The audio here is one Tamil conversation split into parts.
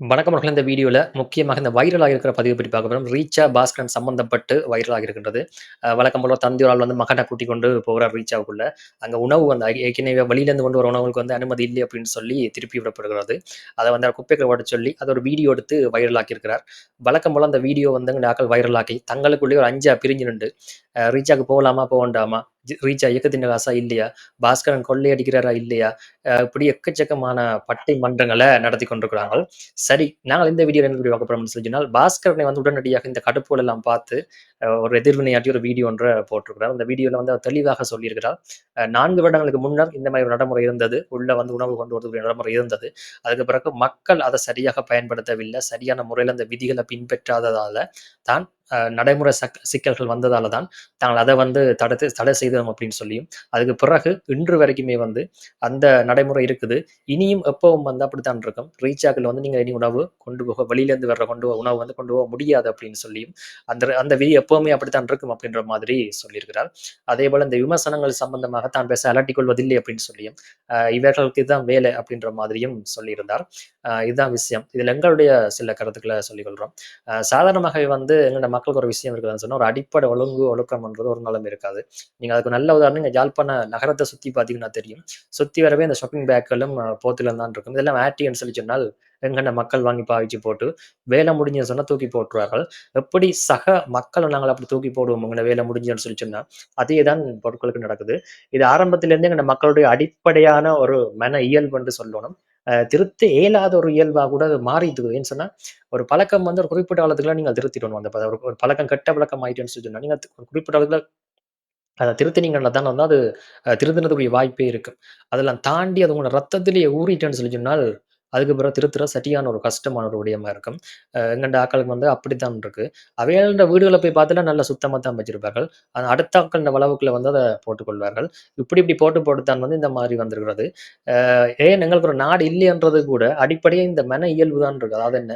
வணக்கம் மக்கள் இந்த வீடியோவில் முக்கியமாக இந்த வைரலாக இருக்கிற பதிவு பற்றி பார்க்க போகிறோம் ரீச்சா பாஸ்கரன் சம்பந்தப்பட்டு வைரலாக இருக்கின்றது. வழக்கம் போல தந்தையோரால் ஒரு ஆள் வந்து மகனை கூட்டி கொண்டு போகிறார் ரீச்சாவுக்குள்ள. அங்கே உணவு வந்து ஏற்கனவே வெளியிலேருந்து கொண்டு வர உணவுக்கு வந்து அனுமதி இல்லை அப்படின்னு சொல்லி திருப்பி விடப்படுகிறது. அதை வந்து குப்பைக்குள்ள ஓட சொல்லி அதை ஒரு வீடியோ எடுத்து வைரலாக்கி இருக்கிறார். வழக்கம் போல அந்த வீடியோ வந்து இந்த வைரலாக்கி தங்களுக்குள்ளேயே ஒரு அஞ்சா பிரிஞ்சு நின்று ரீச்சாவுக்கு போகலாமா? போக வேண்டாமா? ரீச்சா இயக்கத்தின் காசா? இல்லையா? பாஸ்கரன் கொள்ளையடிக்கிறாரா? இல்லையா? இப்படி எக்கச்சக்கமான பட்டை மன்றங்களை நடத்தி கொண்டிருக்கிறார்கள். சரி, நாங்கள் இந்த வீடியோ என்ன வீடியோ பார்க்க போறோம்னு சொல்லி சொன்னால், பாஸ்கரனை வந்து உடனடியாக இந்த கடுப்புகள் எல்லாம் பார்த்து ஒரு எதிர்வினையாட்டி ஒரு வீடியோ ஒன்ற போட்டிருக்கிறார். அந்த வீடியோல வந்து அவர் தெளிவாக சொல்லியிருக்கிறார். நான்கு வருடங்களுக்கு முன்னர் இந்த மாதிரி ஒரு நடைமுறை இருந்தது. உள்ள வந்து உணவு கொண்டு வரக்கூடிய நடைமுறை இருந்தது. அதுக்கு பிறகு மக்கள் அதை சரியாக பயன்படுத்தவில்லை. சரியான முறையில் அந்த விதிகளை பின்பற்றாததால தான் நடைமுறை சக் சிக்கல்கள் வந்ததால தான் தாங்கள் அதை வந்து தடுத்து தடை செய்தோம் அப்படின்னு சொல்லியும், அதுக்கு பிறகு இன்று வரைக்குமே வந்து அந்த நடைமுறை இருக்குது. இனியும் எப்பவும் வந்து அப்படித்தான் இருக்கும். ரீச்சாக்குள்ள வந்து நீங்க இனி உணவு கொண்டு போக வெளியிலேருந்து வர்ற கொண்டு உணவு வந்து கொண்டு போக முடியாது அப்படின்னு சொல்லியும், அந்த அந்த விதி எப்பவுமே அப்படித்தான் இருக்கும் அப்படின்ற மாதிரி சொல்லியிருக்கிறார். அதேபோல இந்த விமர்சனங்கள் சம்பந்தமாக தான் பேச அலட்டிக் கொள்வதில்லை அப்படின்னு சொல்லியும், இவர்களுக்கு இதுதான் வேலை அப்படின்ற மாதிரியும் சொல்லியிருந்தார். இதுதான் விஷயம். இதில் எங்களுடைய சில கருத்துக்களை சொல்லிக் கொள்றோம். சாதாரணமாகவே வந்து எங்களோட மக்களுக்கு ஒரு விஷயம் இருக்குதுன்னு சொன்னால் ஒரு அடிப்படை ஒழுங்கு, ஒழுக்கம்ன்றது ஒரு நாளும் இருக்காது. நீங்க அதுக்கு நல்ல உதாரணம் நீங்க யாழ்ப்பாண நகரத்தை சுத்தி பார்த்தீங்கன்னா தெரியும். சுத்தி வரவே இந்த ஷாப்பிங் பேக்களும், போத்திலும் தான் இருக்கும். இதெல்லாம் ஆட்டின்னு சொல்லி சொன்னால், எங்கன மக்கள் வாங்கி பாவிச்சு போட்டு, வேலை முடிஞ்சுன்னு சொன்னா தூக்கி போட்டுருவார்கள். எப்படி சக மக்கள் நாங்கள் அப்படி தூக்கி போடுவோம் உங்களோட வேலை முடிஞ்சுன்னு சொல்லி சொன்னால் அதே தான் பொருட்களுக்கு நடக்குது. இது ஆரம்பத்திலேருந்து எங்கள் மக்களுடைய அடிப்படையான ஒரு மன இயல்புன்னு சொல்லணும். திருத்த இயலாத ஒரு இயல்பாக கூட அது மாறிடுது ஏன்னு சொன்னா, ஒரு பழக்கம் வந்து ஒரு குறிப்பிட்ட காலத்துக்குலாம் நீங்க திருத்திடணும். அந்த ஒரு பழக்கம் கெட்ட பழக்கம் ஆயிட்டேன்னு சொல்லி சொன்னா, நீங்க ஒரு குறிப்பிட்ட காலத்துல அதை திருத்தினீங்கன்னா தான் வந்து அது திருத்தினதுக்குரிய வாய்ப்பே இருக்கு. அதெல்லாம் தாண்டி அது உங்களோட ரத்தத்திலேயே ஊறிட்டேன்னு சொல்லி சொன்னால், அதுக்கு பிறகு திரு சரியான ஒரு கஷ்டமான ஒரு விடயமா இருக்கும். எங்கண்ட ஆக்களுக்கு வந்து அப்படித்தான் இருக்கு. அவையாள்ட வீடுகளை போய் பார்த்தா நல்லா சுத்தமாக தான் வச்சிருப்பார்கள். அந்த அடுத்த இந்த வளவுக்குள்ள வந்து அதை போட்டுக்கொள்வார்கள் இப்படி இப்படி போட்டு போட்டு தான் வந்து இந்த மாதிரி வந்திருக்கிறது. ஏன் எங்களுக்கு ஒரு நாடு இல்லைன்றது கூட அடிப்படையே இந்த மன இயல்பு தான் இருக்கு. அதாவது என்ன,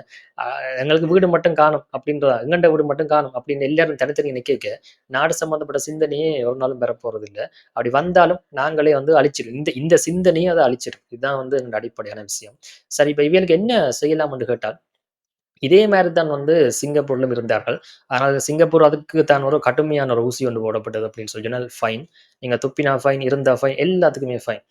எங்களுக்கு வீடு மட்டும் காணும் அப்படின்றதா எங்கண்ட வீடு மட்டும் காணும் அப்படின்னு எல்லாரும் தனித்தனி நிக்க நாடு சம்மந்தப்பட்ட சிந்தனையே ஒரு நாளும் பெறப்போறதில்ல. அப்படி வந்தாலும் நாங்களே வந்து அழிச்சிரும். இந்த இந்த சிந்தனையே அதை அழிச்சிடும் இதுதான் வந்து எங்களோட அடிப்படையான விஷயம். சரி இப்ப இவைகளுக்கு என்ன செய்யலாம் என்று கேட்டால், இதே மாதிரி தான் வந்து சிங்கப்பூர்லும் இருந்தார்கள். ஆனால் சிங்கப்பூர் அதுக்கு தான் ஒரு கடுமையான ஒரு ஊசி ஒன்று போடப்பட்டது அப்படின்னு சொல்லி சொன்னால் ஃபைன். நீங்க துப்பினா ஃபைன், இருந்தா ஃபைன், எல்லாத்துக்குமே ஃபைன்.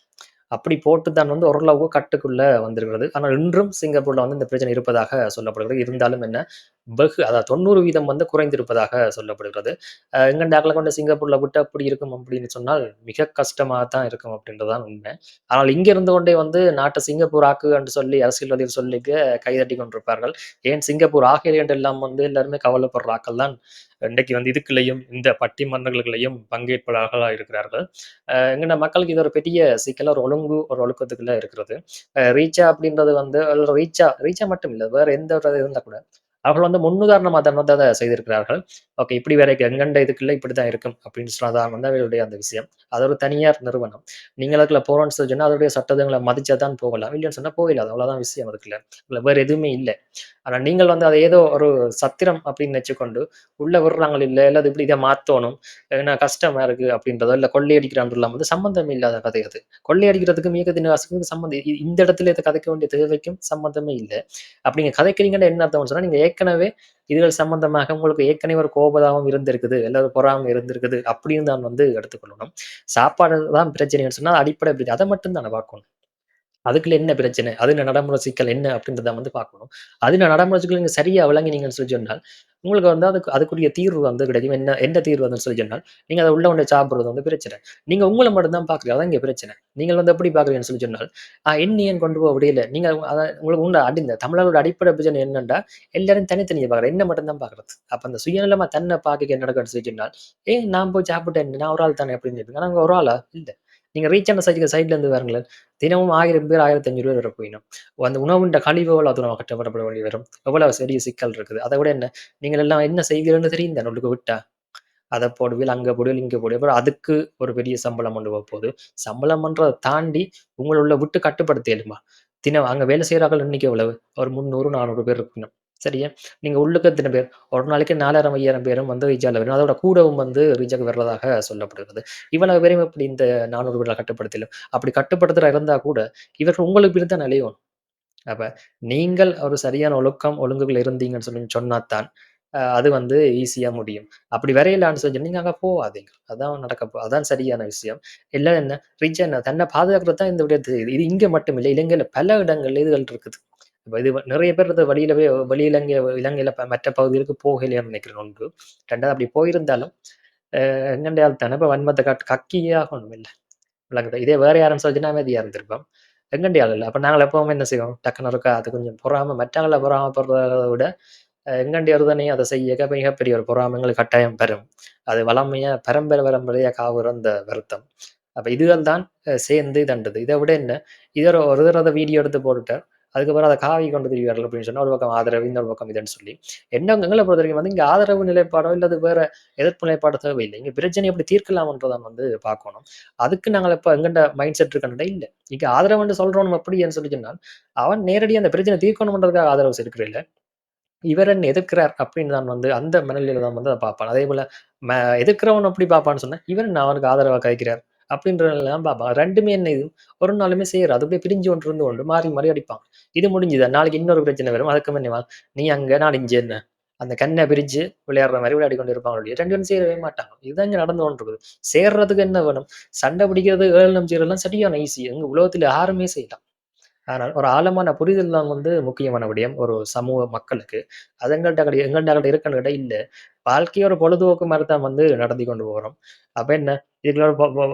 அப்படி போட்டு தான் வந்து ஓரளவு கட்டுக்குள்ள வந்திருக்கிறது. ஆனால் இன்றும் சிங்கப்பூர்ல வந்து இந்த பிரச்சனை இருப்பதாக சொல்லப்படுகிறது. இருந்தாலும் என்ன, வெகு அதாவது 90% வந்து குறைந்திருப்பதாக சொல்லப்படுகிறது. அ எங்கள்ட கொண்டு சிங்கப்பூர்ல விட்டு அப்படி இருக்கும் அப்படின்னு சொன்னால், மிக கஷ்டமா தான் இருக்கும் அப்படின்றதான் உண்மை. ஆனால் இங்க இருந்து கொண்டே வந்து நாட்டை சிங்கப்பூர் ஆக்கு என்று சொல்லி அரசியல்வாதிகள் சொல்லிக்க கைதட்டி கொண்டிருப்பார்கள். ஏன் சிங்கப்பூர் ஆகலை என்று எல்லாம் வந்து எல்லாருமே கவலைப்படுற ஆட்கள் தான் இன்றைக்கு வந்து இதுக்குள்ளேயும், இந்த பட்டிமன்றங்களுக்குள்ளேயும் பங்கேற்பாளர்களாக இருக்கிறார்கள். எங்கட மக்களுக்கு இது ஒரு பெரிய சிக்கல ஒரு ஒழுங்கு, ஒரு ஒழுக்கத்துக்குள்ள இருக்கிறது. ரீச்சா அப்படின்றது வந்து ரீச்சா ரீச்சா மட்டும் இல்லை வேற எந்த ஒரு இருந்தால் கூட, அவர்கள் வந்து முன்னுதாரணமாக தான் வந்து அதை செய்திருக்கிறார்கள். ஓகே இப்படி வேற எங்கண்ட இதுக்குள்ள இப்படித்தான் இருக்கும் அப்படின்னு சொன்னா தான் வந்து அவர்களுடைய அந்த விஷயம். அது ஒரு தனியார் நிறுவனம். நீங்களுக்குள்ள அதுக்குள்ள போறோம்ன்னு சொல்லி சொன்னா, அதோடைய சட்டங்கள மதிச்சா தான் போகலாம். இல்லன்னு சொன்னா போயிடாது. அவ்வளோதான் விஷயம் அதுக்குள்ள. இல்லை வேறு எதுவுமே இல்லை ஆனால் நீங்கள் வந்து அதை ஏதோ ஒரு சத்திரம் அப்படின்னு நினச்சிக்கொண்டு உள்ளே விடுறாங்க இல்லை இல்ல அது இப்படி இதை மாற்றணும் ஏன்னா கஷ்டமா இருக்கு அப்படின்றதோ, இல்லை கொள்ளையடிக்கிறான்றதெல்லாம் வந்து சம்மந்தம் இல்லாத கதை அது. கொள்ளையடிக்கிறதுக்கும், இயக்கத்தின் காசுக்கும் சம்மந்தம் இந்த இடத்துல இதை கதைக்க வேண்டிய தேவைக்கும் சம்மந்தமே இல்லை அப்படிங்க கதைக்கிறீங்கன்னா என்ன அர்த்தம்னு சொன்னால் நீங்கள் ஏற்கனவே இதுகள் சம்பந்தமாக உங்களுக்கு ஏற்கனவே ஒரு கோபதாபம் இருந்திருக்குது. இல்ல பொறாமல் இருந்திருக்குது அப்படின்னு தான் வந்து எடுத்துக்கொள்ளணும். சாப்பாடு தான் பிரச்சனைன்னு சொன்னால் அடிப்படை அதை மட்டும் தானே பார்க்கணும். அதுக்குள்ள என்ன பிரச்சனை? அதுல நடைமுறை சிக்கல் என்ன அப்படின்றத வந்து பார்க்கணும். அதுல நடைமுறை சிக்கல் நீங்க சரியா விளங்கினீங்கன்னு சொல்லி சொன்னால், உங்களுக்கு வந்து அதுக்கு அதுக்குரிய தீர்வு வந்து கிடைக்கும். என்ன என்ன தீர்வுன்னு சொல்லி சொன்னால், நீங்க அதை உள்ள கொண்டு சாப்பிட்றது வந்து பிரச்சனை. நீங்க உங்களை மட்டும் தான் பார்க்குறீங்க. அதான் இங்கே பிரச்சனை. நீங்கள் வந்து எப்படி பார்க்குறீங்கன்னு சொல்லி சொன்னால், அ என்ன ஏன் கொண்டு போக முடியல? நீங்க அதை உங்களுக்கு உண்ட அடிந்த தமிழரோட அடிப்படை பிரச்சனை என்னென்னா எல்லாரும் தனித்தனியை பார்க்குறோம். என்ன மட்டும்தான் பார்க்குறது. அப்போ அந்த சுயநலமாக தன்னை பார்க்க என்ன நடக்கும்னு சொல்லி சொன்னால், ஏன் நான் போய் சாப்பிட்டேன். நான் ஒரு ஆள் தானே அப்படின்னு இருப்பீங்க. ஆனா ஒரு ஆளா? இல்ல. நீ ரீச் ஆன சைடுக்கு சைட்லேருந்து பாருங்களேன். தினமும் ஆயிரம் பேர், 1500 பேர் வர போயிடும். அந்த உணவுண்ட கழிவுகள் அது நம்ம கட்டப்படப்பட வேண்டி வரும். எவ்வளவு பெரிய சிக்கல் இருக்குது. அதை விட என்ன, நீங்கள் எல்லாம் என்ன செய்வீர்கள்ன்னு தெரியும் தானே உள்ளுக்கு விட்டா. அதை போடுவீல், அங்க போடுவீல், இங்க போடுவீல். அப்புறம் அதுக்கு ஒரு பெரிய சம்பளம் கொண்டு போகுது சம்பளம் பண்ணுறதை தாண்டி உங்களுள்ள விட்டு கட்டுப்படுத்த இயலுமா? தினம் அங்க வேலை செய்கிறார்கள் இன்னைக்கு எவ்வளவு? ஒரு 300, 400 பேர் இருக்கணும். சரியா? நீங்க உள்ளுக்கு எத்தன பேர்? ஒரு நாளைக்கு 4000, 5000 பேரும் வந்து ரீச்சால வரும். அதோட கூடவும் வந்து ரீச்சாக்கு வர்றதாக சொல்லப்படுகிறது. இவ்வளவு பேரையும் இப்படி இந்த 400 பேரால கட்டுப்படுத்தலும் அப்படி கட்டுப்படுத்துறா இருந்தா கூட, இவர்கள் உங்களுக்கு பின் தான் அலையணும். அப்ப நீங்கள் ஒரு சரியான ஒழுக்கம், ஒழுங்குகள் இருந்தீங்கன்னு சொல்லி சொன்னாத்தான், அ அது வந்து ஈஸியா முடியும். அப்படி வரையிலான்னு சொல்லி நீங்க அங்க போவாதீங்க. அதான் நடக்க போ அதான் சரியான விஷயம். இல்ல என்ன ரிச் என்ன தன்னை பாதுகாக்கிறது தான் இந்த விடயத்து இது இங்க மட்டும் இல்ல. இலங்கையில பல இடங்கள்ல இதுகள் இருக்குது. இது நிறைய பேர் இது வெளியிலவே வெளி இலங்கை இலங்கையில மற்ற பகுதிகளுக்கு போகலையான்னு நினைக்கிறேன் ஒன்று. ரெண்டாவது அப்படி போயிருந்தாலும், எங்கண்டையால் தானே இப்போ வன்மத்தை காட்டு கக்கியே ஆகணும் இல்லை விளங்குது இதே வேற யாரும் சொல்லிச்சுன்னா அமைதியா இருந்திருப்போம். எங்கண்டையால் இல்லை அப்போ நாங்கள் நாங்க எப்பவுமே என்ன செய்வோம்? டக்குன்னு இருக்கா அது கொஞ்சம் பொறாம மற்றவங்கள பொறாமப்படுறத விட, எங்கண்டியார் தானே அதை செய்ய மிகப்பெரிய ஒரு பொறாமை கட்டாயம் பெறும். அது வளமையா பரம்பரை பரம்பரையா காவுற அந்த வருத்தம். அப்ப இதுகள் தான் சேர்ந்து தண்டது. இதை விட என்ன? இதர ஒரு தடவை வீடியோ எடுத்து போட்டுட்டார். அதுக்கப்புறம் அதை காவி கொண்டு திரிவார்கள் அப்படின்னு சொன்னால் ஒரு பக்கம் ஆதரவு, இன்னொரு பக்கம் இதுன்னு சொல்லி. என்ன பொறுத்த வரைக்கும் வந்து இங்கே ஆதரவு நிலைப்பாடோ, இல்ல வேற எதிர்ப்பு நிலைப்பாடோ தேவையில்லை. இங்கே பிரச்சனை எப்படி தீர்க்கலாம்ன்றதான் வந்து பார்க்கணும். அதுக்கு நாங்க இப்ப எங்கண்ட மைண்ட் செட் இருக்கணும்டா இல்லை இங்கே ஆதரவுன்னு சொல்றோம் எப்படின்னு சொல்லி சொன்னால், அவன் நேரடியாக அந்த பிரச்சனை தீர்க்கணும்ன்றதுக்காக ஆதரவு இருக்கிற இல்ல. இவர் என்ன எதிர்க்கிறார் அப்படின்னு தான் வந்து அந்த மனநிலையில தான் வந்து அதை பார்ப்பான் அதே போல எதிர்க்கிறவன் அப்படி பார்ப்பான்னு சொன்னா, இவர் நான் அவனுக்கு ஆதரவாக கதைக்கிறார் அப்படின்றதெல்லாம் பார்ப்பாங்க ரெண்டுமே என்ன இது ஒரு நாளுமே சேராது. அப்படியே பிரிஞ்சு ஒன்று இருந்து ஒன்று மாறி மாறி அடிப்பாங்க இது முடிஞ்சுதா? நாளைக்கு இன்னொரு பிரச்சனை வரும். அதுக்கு முன்னே நீ அங்க நான் இங்க என்ன? அந்த கண்ண பிரிச்சு விளையாடுற மாதிரி விளையாடி கொண்டு இருப்பாங்க ரெண்டு பேரும் சேரவே மாட்டாங்க. இதுதான் இங்கே நடந்து கொண்டிருக்குது. சேர்றதுக்கு என்ன வேணும்? சண்டை பிடிக்கிறது, ஏளனம் செய்றதெல்லாம் சரியான ஈஸி. எங்கள் உலகத்துல யாருமே செய்யலாம். ஆனால் ஒரு ஆழமான புரிதல் தான் வந்து முக்கியமான விடயம் ஒரு சமூக மக்களுக்கு. அது எங்கள்ட்ட கிடை எங்கள்ட்ட இருக்குன்னு கிட்ட இல்ல. வாழ்க்கையோட ஒரு பொழுதுபோக்கு மாதிரி தான் வந்து நடத்தி கொண்டு போகிறோம் அப்போ என்ன? இதுல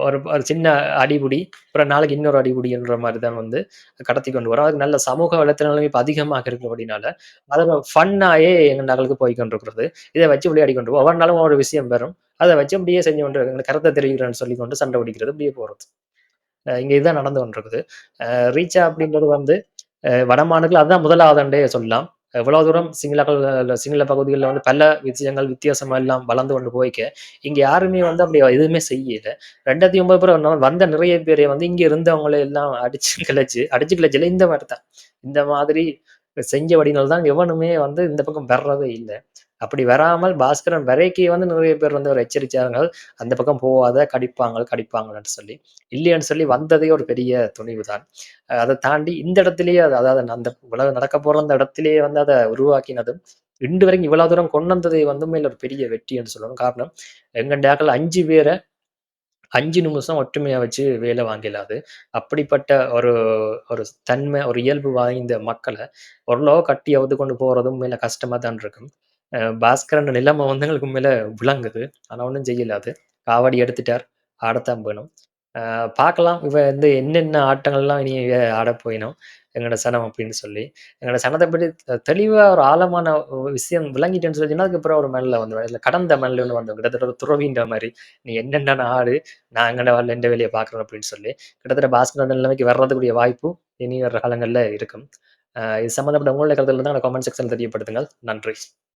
ஒரு ஒரு சின்ன அடிபுடி, அப்புறம் நாளைக்கு இன்னொரு அடிபுடின்ற மாதிரி தான் வந்து கடத்தி கொண்டு வரோம். அதுக்கு நல்ல சமூக வலைத்தளங்களும் இப்போ அதிகமாக இருக்கு அப்படின்னால அதில் ஃபன்னாயே எங்கள் நகலுக்கு போய் கொண்டிருக்கிறது. இதை வச்சு விளையாடி கொண்டு ஒவ்வொரு நாளும் ஒரு விஷயம் வரும். அதை வச்சு அப்படியே செஞ்சு கொண்டு கருத்தை தெரிவிக்கிறேன்னு சொல்லி கொண்டு சண்டை பிடிக்கிறது, அப்படியே போகிறது இங்கே இங்க இதுதான் நடந்து கொண்டிருக்குது. ரீச்சா அப்படின்றது வந்து அ வடமாநிலத்தில அதுதான் முதலாவதுன்றே சொல்லலாம். எவ்வளவு தூரம் சிங்கள சிங்கள பகுதிகள்ல வந்து பல விஷயங்கள் வித்தியாசமா எல்லாம் வளர்ந்து கொண்டு போய்க்க, இங்க யாருமே வந்து அப்படி எதுவுமே செய்யல. 2009 பிறகு வந்த நிறைய பேரை வந்து இங்க இருந்தவங்கள எல்லாம் அடிச்சு கிழச்சு அடிச்சு கிழச்சுல இந்த மாதிரி தான். இந்த மாதிரி செஞ்சபடியினால தான் எவனுமே வந்து இந்த பக்கம் வர்றதே இல்ல. அப்படி வராமல் பாஸ்கரன் வரைக்கு வந்து நிறைய பேர் வந்து ஒரு எச்சரிச்சார்கள். அந்த பக்கம் போகாத கடிப்பாங்க, கடிப்பாங்கன்னு சொல்லி. இல்லைன்னு சொல்லி வந்ததே ஒரு பெரிய துணிவு தான். அதை தாண்டி இந்த இடத்திலேயே அதாவது அந்த உலகம் நடக்க போற அந்த இடத்திலேயே வந்து அதை உருவாக்கினதும், இன்று வரைக்கும் இவ்வளவு தூரம் கொண்டு வந்தது வந்து ஒரு பெரிய வெற்றின்னு சொல்லணும். காரணம் எங்கண்டாக்கள் அஞ்சு பேரை அஞ்சு நிமிஷம் ஒற்றுமையா வச்சு வேலை வாங்கிலாது. அப்படிப்பட்ட ஒரு ஒரு தன்மை, ஒரு இயல்பு வாய்ந்த மக்களை ஓரளவு கட்டி அவுத்து கொண்டு போறதும் உண்மையில கஷ்டமா தான் இருக்கும். பாஸ்கரன் நிலைமை வந்து எங்களுக்கு உண்மையில விளங்குது. ஆனால் ஒன்றும் செய்யல அது காவடி எடுத்துட்டார். ஆடத்தான் வேணும். பார்க்கலாம். இவ வந்து என்னென்ன ஆட்டங்கள்லாம் இனி ஆட போயினோம். எங்களோட சனம் அப்படின்னு சொல்லி. எங்களோட சனத்தை பற்றி தெளிவாக ஒரு ஆழமான விஷயம் விளங்கிட்டேன்னு சொல்லிச்சுன்னா, அதுக்கப்புறம் ஒரு மெல்ல வந்து இல்லை கடந்த மெல்ல ஒன்று வந்தோம் கிட்டத்தட்ட ஒரு துறவின்ற மாதிரி நீ என்னென்ன ஆடு. நான் எங்கட வரல எந்த வேலையை பார்க்குறேன் அப்படின்னு சொல்லி. கிட்டத்தட்ட பாஸ்கரன் நிலைமைக்கு வர்றதுக்குரிய வாய்ப்பு இனி வர காலங்களில் இருக்கும். இது சம்மந்தப்பட்ட உங்களுடைய கருத்துல தான் கமெண்ட் செக்ஷன் தெரியப்படுத்துங்கள். நன்றி.